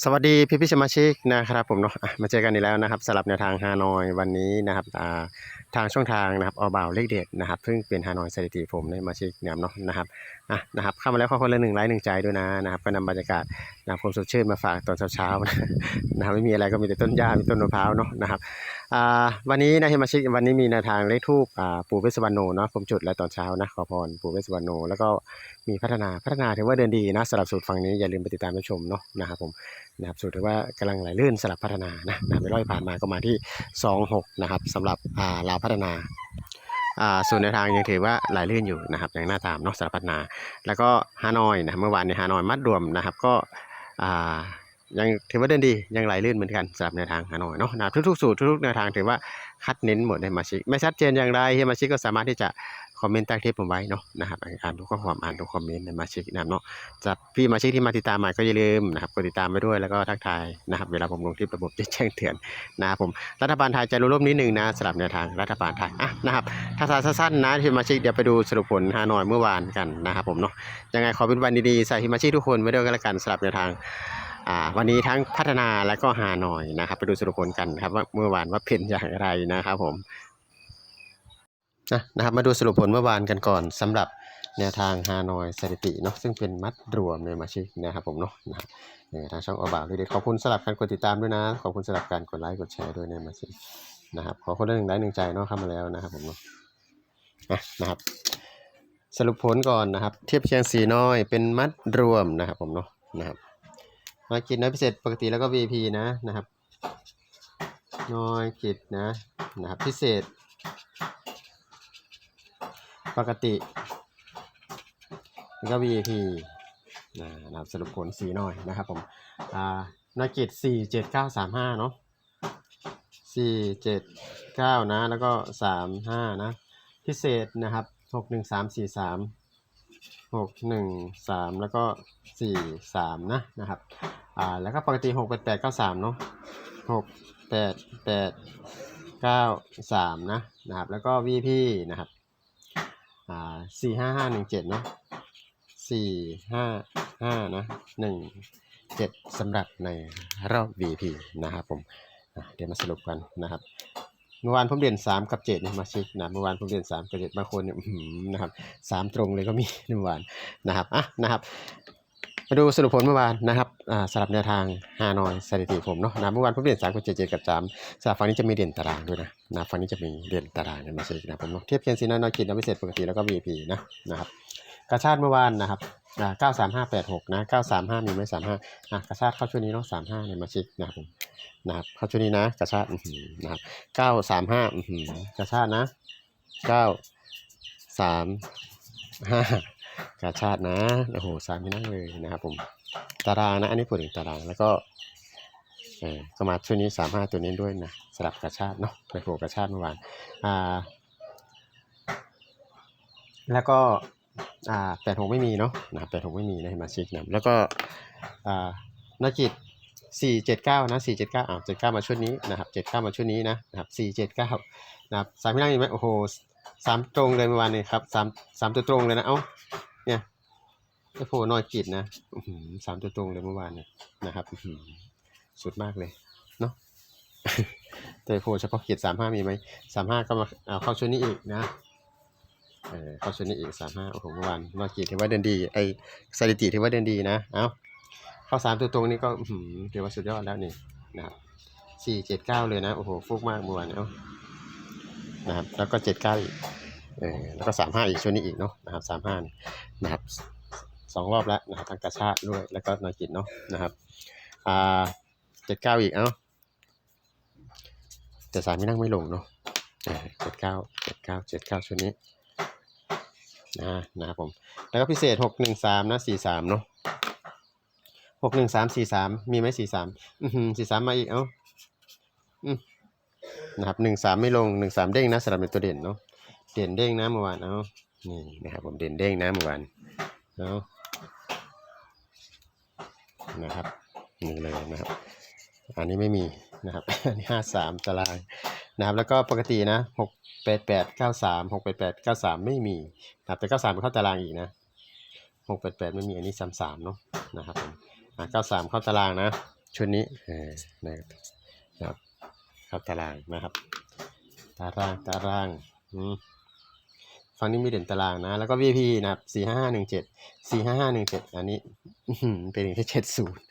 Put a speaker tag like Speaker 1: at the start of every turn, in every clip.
Speaker 1: สวัสดีพี่พี่สมาชิกนะครับผมเนาะมาเจอกันอีกแล้วนะครับสลับแนวทางฮานอยวันนี้นะครับทางช่องทางนะครับออบาวเลขเด็ดนะครับซึ่งเป็นฮานอยสถิติผมในมาชิกเนี่ยเนาะนะครับ อะนะครับเข้ามาแล้วขอคนละหนึ่งไลค์หนึ่งใจด้วยนะนะครับก็นำบรรยากาศนะครับผมสดชื่นมาฝากตอนเช้าๆนะนะครับไม่มีอะไรก็มีแต่ต้นหญ้ามีต้นมะพร้าวเนาะนะครับอ่าวันนี้นะเฮมาชิกวันนี้มีแนวทางเลขทูปอ่าปู่เวสวรรณโนเนาะผมจุดแล้วตอนเช้านะขอพรปู่เวสวรรณโนแล้วก็มีพัฒนาพัฒนาถือว่าเดินดีนะสำหรับสูตรฝั่งนี้อย่าลืมไปติดตามรับชมเนาะนะครับผมนะครับสูตรถือว่ากำลังไหลลื่นสลับพัฒนานะนะไม่ร้อยผ่านมาก็มาที่ 26นะครับสำหรับอ่าลาวพัฒนา ส่วนในทางยังถือว่าไหลลื่นอยู่นะครับอย่างหน้าตามนอกสลับพัฒนา แล้วก็ฮานอยนะเมื่อวานในฮานอยมัดรวมนะครับก็ยังถือว่าเดินดียังไหลลื่นเหมือนกันสำหรับในวทางฮานอยเนาะนะทุกๆสูตรทุกๆแนวทางถือว่าคัดเน้นหมดในมาชิกไม่ชัดเจนอย่างไรให้มาชิกก็สามารถที่จะ คอมเมนต์ใต้คลิปผมไว้เนาะนะครับอ่านทุกข้อความอ่านทุกคอมเมนต์มาเชิกนะครับเนาะสำหรับพี่มาชิกที่มาติดตามใหม่ก็อย่าลืมนะครับกดติดตามไปด้วยแล้วก็ทักทายนะครับเวลาผมลงคลิประบบจะแจ้งเตือนนะครับผมรัฐบาลไทยจะรู้ร่วมนิดหนึ่งนะสำหรับแนวทางรัฐบาลไทยอะนะครับถ้าสารสั้นๆนะที่มาชิกเดี๋ยวไปดูสรุปผลฮานอยเมื่อวานกันนะครับผมเนาะยังไงขอเป็นวันดีๆใส่ที่มาชิกทุกคนไว้ด้วยกันละกันสำหรับแนวทางวันนี้ทั้งพัฒนาและก็ฮานอยนะครับ ไปดูสรุปผลกันครับว่าเมื่อวานว่าเป็นอย่างไรนะครับผม นะนะครับมาดูสรุปผลเมื่อวานกันก่อนสำหรับแนวทางฮานอยสถิติเนาะซึ่งเป็นมัดรวมในมาชิกนะครับผมเนาะนะครับทางช่องอบาวเด็ดขอบคุณสำหรับการกดติดตามด้วยนะ ขอบคุณสำหรับการกดไลค์กดแชร์ด้วยในมาชิกนะครับขอคนละหนึ่งไลค์หนึ่งใจเนาะเข้ามาแล้วนะครับผมเนาะนะครับ สรุปผลก่อนนะครับ เทียบเคียงสีน้อยเป็นมัดรวมนะครับผมเนาะนะครับน้อยกิจน้อยพิเศษปกติแล้วก็ VP นะนะครับน้อยกิจนะนะครับพิเศษ ปกติแล้วก็ VIP นะนะครับสรุปผลสีหน่อยนะครับผมอ่านักกิจสี่เจ็ดเก้าสามห้าเนาะสี่เจ็ดเก้านะ แล้วก็สามห้านะ พิเศษนะครับหกหนึ่งสามสี่สามหกหนึ่งสามแล้วก็สี่สามนะนะครับอ่าแล้วก็ปกติหกแปดแปดเก้าสามเนาะหกแปดแปดเก้าสามนะนะครับ แล้วก็ VP นะครับ อ่าสี่ห้าห้าหนึ่งเจ็ดเนาะสี่ห้าห้านะหนึ่งเจ็ดสำหรับในรอบ VP นะครับผมเดี๋ยวมาสรุปกันนะครับ เมื่อวานผมเรียนสามกับเจ็ดนะมาชิกนะเมื่อวานผมเรียนสามกับเจ็ดบางคนเนี่ยนะครับสามตรงเลยก็มีเมื่อวานนะครับอะนะครับ มาดูสรุปผลเมื่อวานนะครับสำหรับแนวทางฮานอยสถิติผมเนาะนะเมื่อวานผมเรียนสามกับเจเจกับสามสำหรับฝั่งนี้จะมีเด่นตารางด้วยนะนะฝั่งนี้จะมีเด่นตารางเนี่ยมาชิกนะผมเนาะเทียบเคียงสีน้อน้อยกินน้อยพิเศษปกติแล้วก็ VP นะนะครับกระชาติเมื่อวานนะครับอ่า93586นะ935มีไหม35อะกระชาติเข้าช่วงนี้เนาะ35เนี่ยมาชิกนะครับผมนะครับเข้าช่วงนี้นะกระชาตินะครับ935อื้อหือกระชาตินะ935ก ระชาตินะโอ้โหสามไม่นั่งเลยนะครับผมตารางนะ อันนี้พูดถึงตารางแล้วก็เออก็มาช่วงนี้35ตัวนี้ด้วยนะสลับกระชาติเนาะไปโผล่กระชาติเมื่อวานอ่าแล้วก็อ่าแปดหกไม่มีเนาะนะแปดหกไม่มีนะมาชิกนะแล้วก็อ่านักกิจสี่เจ็ดเก้านะสี่เจ็ดเก้าอ่าเจ็ดเก้ามาชุดนี้นะครับเจ็ดเก้ามาชุดนี้นะนะครับสี่เจ็ดเก้านะครับสามพี่นั่งเห็นไหมโอ้โห สามตรงเลยเมื่อวานนี้ครับสามสามตัวตรงเลยนะ เอ้า เนี่ยไอ้โผล่นอยกิจนะสามตัวตรงเลยเมื่อวานเนี่ยนะครับสุดมากเลย เนาะแต่โผล่เฉพาะกิจสามห้ามีไหมสามห้าก็มาเอาเข้าชุดนี้อีกนะ เออเข้าชนนี้อีกสามห้าโอ้โหเมื่อวานนอกกีถือว่าเดินดี ไอสถิติถือว่าเดินดีนะ เอาเข้าสามตัวตรงนี้ก็อื้อหือถือว่าสุดยอดแล้วนี่นะครับสี่เจ็ดเก้าเลยนะ โอ้โหฟุกมากเมื่อวานเอ้า นะครับ แล้วก็เจ็ดเก้าอีกเออแล้วก็สามห้าอีกช่วงนี้อีกเนาะนะครับสามห้านะครับสองรอบแล้วนะครับทั้งกระชาด้วยแล้วก็นอยกิจเนาะนะครับอ่าเจ็ดเก้าอีกเอ้าแต่สามไม่นั่งไม่ลงเนาะเจ็ดเก้าเจ็ดเก้าเจ็ดเก้าช่วงนี้นะนะครับผม แล้วก็พิเศษหกหนึ่งสามนะสี่สามเนาะหกหนึ่งสามสี่สามมีไหมสี่สามอือสี่สามมาอีกเอ้าอืม นะครับหนึ่งสามไม่ลงหนึ่งสามเด้งนะสำหรับเป็นตัวเด่นเนาะเด่นเด้งนะเมื่อวานเอ้านี่นะครับผมเด่นเด้งนะเมื่อวานเอ้านะครับนี่เลยนะครับ อันนี้ไม่มีนะครับอันนี้ห้าสามตารางนะครับแล้วก็ปกตินะหกแปดแปดเก้าสามหกแปดแปดเก้าสามไม่มีนะครับแต่เก้าสามเข้าตารางอีกนะหกแปดแปดไม่มีอันนี้สามสามเนาะนะครับผมอ่าเก้าสามเข้าตารางนะชุดนี้นะครับ ครับตารางนะครับ ตารางตารางอืมฝั่งนี้มีเด่นตารางนะ แล้วก็ VIP นะครับสี่ห้าห้าหนึ่งเจ็ดสี่ห้าห้าหนึ่งเจ็ดอันนี้ไปถึงแค่เจ็ดศูนย์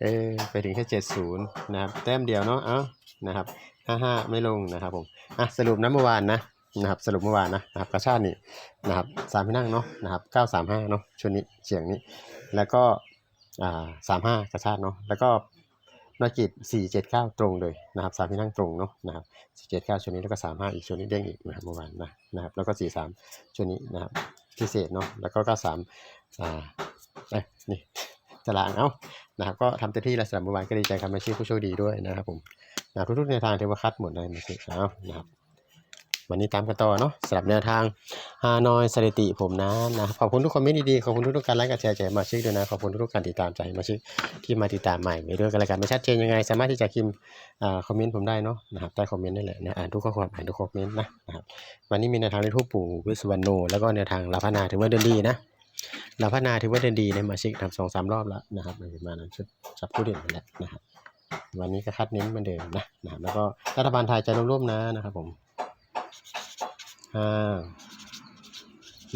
Speaker 1: เออไปถึงแค่เจ็ดศูนย์นะครับ แต้มเดียวเนาะเอ้านะครับห้าห้าไม่ลงนะครับผมอะสรุปนะเมื่อวานนะนะครับสรุปเมื่อวานนะนะครับกระชาตินี่นะครับสามพี่นั่งเนาะนะครับเก้าสามห้าเนาะชุดนี้เฉียงนี้ แล้วก็อ่าสามห้ากระชาติเนาะแล้วก็ นากิจสี่เจ็ดเก้าตรงเลยนะครับสามที่นั่งตรงเนาะนะครับสี่เจ็ดเก้าชุดนี้แล้วก็สามห้าอีกชุดนี้เด้งอีกนะครับเมื่อวานนะนะครับแล้วก็สี่สามชุดนี้นะครับพิเศษเนาะแล้วก็เก้าสามอ่าเอ้นี่ตารางเอ้านะครับก็ทำเต็มที่แล้วสำหรับเมื่อวานก็ดีใจครับมาชื่อผู้โชคดีด้วยนะครับผมนะทุกๆในทางเทวคัตหมดเลยมาชื่อเอานะครับ วันนี้ตามกันต่อเนาะสำหรับแนวทางฮานอยสถิติผมนะนะครับขอบคุณทุกคอมเมนต์ดีๆขอบคุณทุกๆการไลค์การแชร์ใจมาชิกด้วยนะขอบคุณทุกๆการติดตามใจมาชิกที่มาติดตามใหม่ไปด้วยกันแล้วกันไม่ชัดเจนยังไง สามารถที่จะพิมพ์อ่าคอมเมนต์ผมได้เนาะนะครับใต้คอมเมนต์นั่นแหละนะอ่านทุกข้อความอ่านทุกคอมเมนต์นะนะครับวันนี้มีแนวทางในทูปปู่วิสุวรรณโนแล้วก็แนวทางลาพนาถือว่าเดินดีนะลาพนาถือว่าเดินดีในมาชิกทำสองสามรอบแล้วนะครับมานั้นชุดจับผู้เด่นแหละนะครับวันนี้ก็คัดเน้นเหมือนเดิมนะนะครับแล้วก็รัฐบาลไทยจะร่วมๆนะนะครับผม ห้า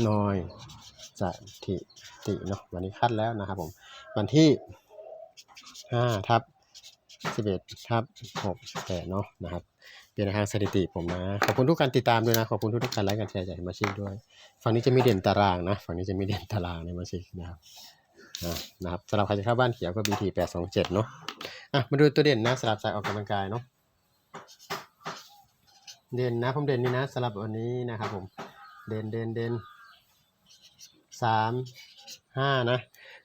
Speaker 1: น้อยสถิติเนาะวันนี้คัดแล้วนะครับผม วันที่ห้าทับสิบเอ็ดทับหกแปดเนาะนะครับเป็นทางสถิติผมนะ ขอบคุณทุกการติดตามด้วยนะ ขอบคุณทุกๆการไลค์การแชร์จากมาชีพด้วย ฝั่งนี้จะมีเด่นตารางนะ ฝั่งนี้จะมีเด่นตารางในมาชีพนะครับอ่านะครับสำหรับใครจะเข้าบ้านเขียวก็ BT แปดสองเจ็ดเนาะอะมาดูตัวเด่นนะสำหรับสายออกกำลังกายเนาะ เด่นนะผมเด่นนี่นะสำหรับวันนี้นะครับผมเด่นเด่นเด่นสามห้านะ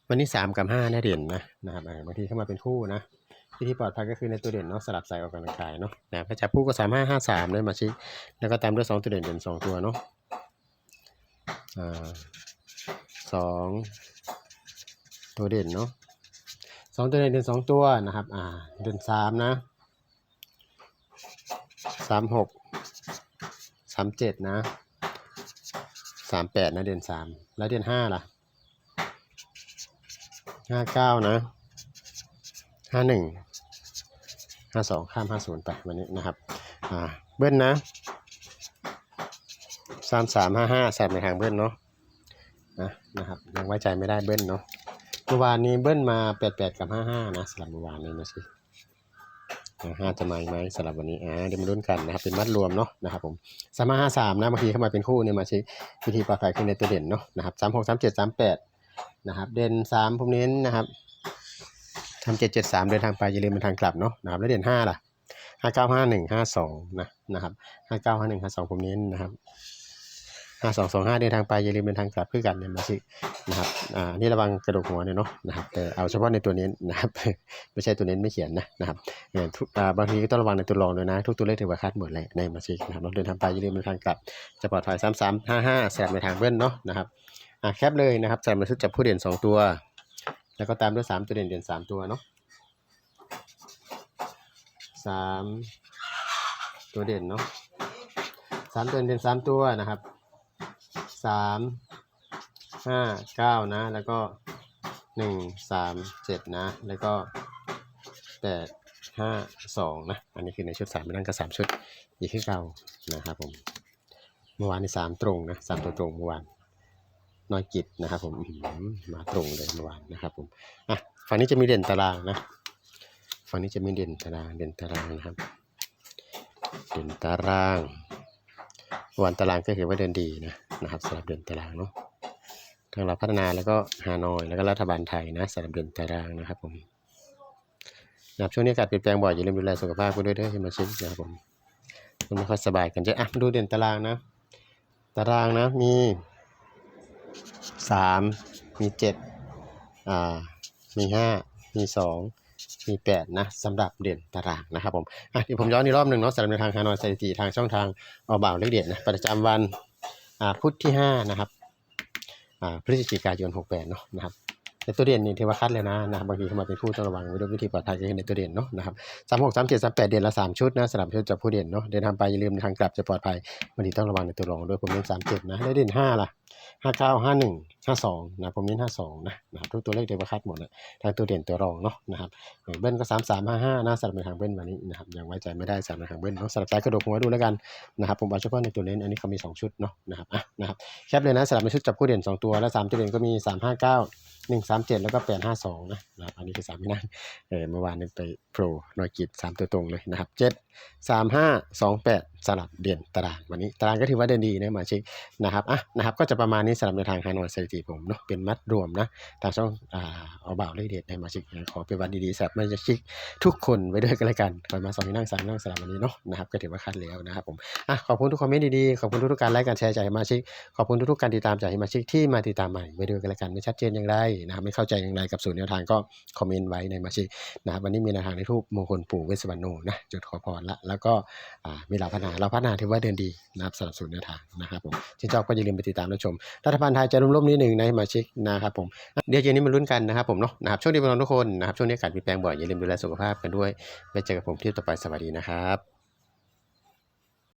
Speaker 1: วันนี้สามกับห้านะเด่นนะนะครับบางทีเข้ามาเป็นคู่นะที่ปลอดภัยก็คือในตัวเด่นเนาะสลับใส่ออกกำลังกายเนาะนะครับถ้าจับคู่ก็สามห้าห้าสามเลยมาชิแล้วก็ตามด้วยสองตัวเด่นเด่นสองตัวเนาะอ่าสองตัวเด่นเนาะสองตัวเด่นเด่นสองตัวนะครับ อ่า เด่นสามนะสามหก สามเจ็ดนะสามแปดนะเดือนสามแล้วเดือนห้าล่ะห้าเก้านะห้าหนึ่งห้าสองข้ามห้าศูนย์ไปวันนี้นะครับอ่าเบิ้ลนะสามสามห้าห้าแสบในทางเบิ้ลเนาะนะนะครับยังไว้ใจไม่ได้เบิ้ลเนาะเมื่อวานนี้เบิ้ลมาแปดแปดกับห้าห้านะสลับเมื่อวานนี้นะสิ ห้าจะมาไหมสำหรับวันนี้อ่าเดี๋ยวมาลุ้นกันนะครับเป็นมัดรวมเนาะนะครับผมสามห้าสามนะบางทีเข้ามาเป็นคู่เนี่ยมาใช้วิธีปลอดภัยคือในตัวเด่นเนาะนะครับสามหกสามเจ็ดสามแปดนะครับเด่นสามผมเน้นนะครับทำเจ็ดเจ็ดสามเดินทางไปอย่าลืมเป็นทางกลับเนาะนะครับแล้วเด่นห้าล่ะห้าเก้าห้าหนึ่งห้าสองนะนะครับห้าเก้าห้าหนึ่งห้าสองผมเน้นนะครับ ห้าสองสองห้าเดินทางไปอย่าลืมเป็นทางกลับเพื่อกันเนี่ยมาชินะครับอ่านี่ระวังกระดูกหัวเนี่ยเนาะนะครับแต่เอาเฉพาะในตัวเน้นนะครับไม่ใช่ตัวเน้นไม่เขียนนะนะครับเนี่ยทุกอ่าบางทีก็ต้องระวังในตัวรองด้วยนะ ทุกตัวเลขถือว่าคาดหมดเลยในมาชินะครับเราเดินทางไปอย่าลืมเป็นทางกลับจะปลอดภัยสามสามห้าห้าแสบในทางเบิ้ลเนาะนะครับอะแคปเลยนะครับใส่มาชุดจับผู้เด่นสองตัว แล้วก็ตามด้วยสามตัวเด่นเด่นสามตัวเนาะสามตัวเด่นเนาะสามตัวเด่นสามตัวนะครับ สามห้าเก้านะ แล้วก็หนึ่งสามเจ็ดนะ แล้วก็แปดห้าสองนะ อันนี้คือในชุดสามไปนั่งกับสามชุดอีกที่เก่านะครับผม เมื่อวานในสามตรงนะสามตัวตรงเมื่อวานน้อยกิจนะครับผมมาตรงเลยเมื่อวานนะครับผมอะฝั่งนี้จะมีเด่นตารางนะฝั่งนี้จะมีเด่นตารางเด่นตารางนะครับ เด่นตาราง วันตารางก็ถือว่าเดินดีนะนะครับสำหรับเด่นตารางเนาะทางเราพัฒนาแล้วก็ฮานอยแล้วก็รัฐบาลไทยนะสำหรับเด่นตารางนะครับผมนะครับช่วงนี้อากาศเปลี่ยนแปลงบ่อยอย่าลืมดูแลสุขภาพกันด้วยเด้อที่มาชิมนะครับผมมันไม่ค่อยสบายกันจะอะดูเด่นตารางนะ ตารางนะมีสามมีเจ็ดอ่ามีห้ามีสอง มีแปดนะสำหรับเด่นตารางนะครับผมอะเดี๋ยวผมย้อนอีกรอบหนึ่งเนาะสำหรับในทางฮานอยสถิติทางช่องทางเอาบ่าวเลขเด็ดนะประจำวันอ่าพุธที่ห้านะครับอ่าพฤศจิกายนหกแปดเนาะนะครับในตัวเด่นนี่ถือว่าคัดเลยนะนะครับบางทีเข้ามาเป็นผู้ต้องระวังว้ด้วยวิธีปลอดภัยก็คือในตัวเด่นเนาะนะครับสามหกสามเจ็ดสามแปดเด่นละสามชุดนะสลับชุดจับผู้เด่นเนาะเดินทางไปอย่าลืมทางกลับจะปลอดภัยบางทีต้องระวังในตัวรองด้วยผมเน้นสามเจ็ดนะได้เด่นห้าล่ะ ห้าเก้าห้าหนึ่งห้าสองนะผมเน้นห้าสองนะนะครับทุกตัวเลขเดียวคัดหมดเลยทางตัวเด่นตัวรองเนาะนะครับเบิ้ลก็สามสามห้าห้านะสลับในทางเบิ้ลวันนี้นะครับยังไว้ใจไม่ได้สลับในทางเบิ้ลเนาะสลับใจกระโดดหัวดูแล้วกันนะครับผมเอาเฉพาะในตัวเน้นอันนี้เขามีสองชุดเนาะนะครับอะนะครับแคปเลยนะสลับในชุดจับคู่เด่น2ตัวแล้ว3ตัวเด่นก็มี3 5 9 1 3 7แล้วก็8 5 2นะนะครับอันนี้คือ3ไม่นั่งเออเมื่อวานนี้ไปโปรหน่วยกิจ3ตัวตรงเลยนะครับ7 3 5 2 8สลับเด่นตารางวันนี้ตารางก็ถือว่าเด่นดีนะมาชิกนะครับอะนะครับก็จะประมาณนี้สลับในทางฮานอยสถิติผมเนาะเป็นมัดรวมนะทางช่องอ่าเอาบ่าวเลขเด็ดในมาชิกขอเป็นวันดีๆสำหรับมาชิกทุกคนไว้ด้วยกันแล้วกันคอยมาสองที่นั่งสามนั่งสลับวันนี้เนาะนะครับก็ถือว่าคัดแล้วนะครับผมอะขอบคุณทุกคอมเมนต์ดีๆขอบคุณทุกๆการไลค์การแชร์จากมาชิกขอบคุณทุกๆการติดตามจากมาชิกที่มาติดตามใหม่ไปดูกันละกันไม่ชัดเจนอย่างไรนะครับไม่เข้าใจอย่างไรกับสูตรแนวทางก็คอมเมนต์ไว้ในมาชิกนะครับวันนี้มีแนวทางในทูปมงคลปู่เวสสวรรณโนนะจุดขอพรละแล้วก็อ่ามีเหล่าพัฒนาเราพัฒนาถือว่าเดินดีนะครับสำหรับสูตรแนวทางนะครับผมชื่นชอบก็อย่าลืมไปติดตามรับชมรัฐบาลไทยจะร่วมๆนิดหนึ่งในมาชิกนะครับผมเดี๋ยวเย็นนี้มาลุ้นกันนะครับผมเนาะนะครับช่วงนี้พวกเราทุกคนนะครับช่วงนี้อากาศเปลี่ยนแปลงบ่อยอย่าลืมดูแลสุขภาพกันด้วยไปเจอกับผมที่ต่อไปสวัสดีนะครับ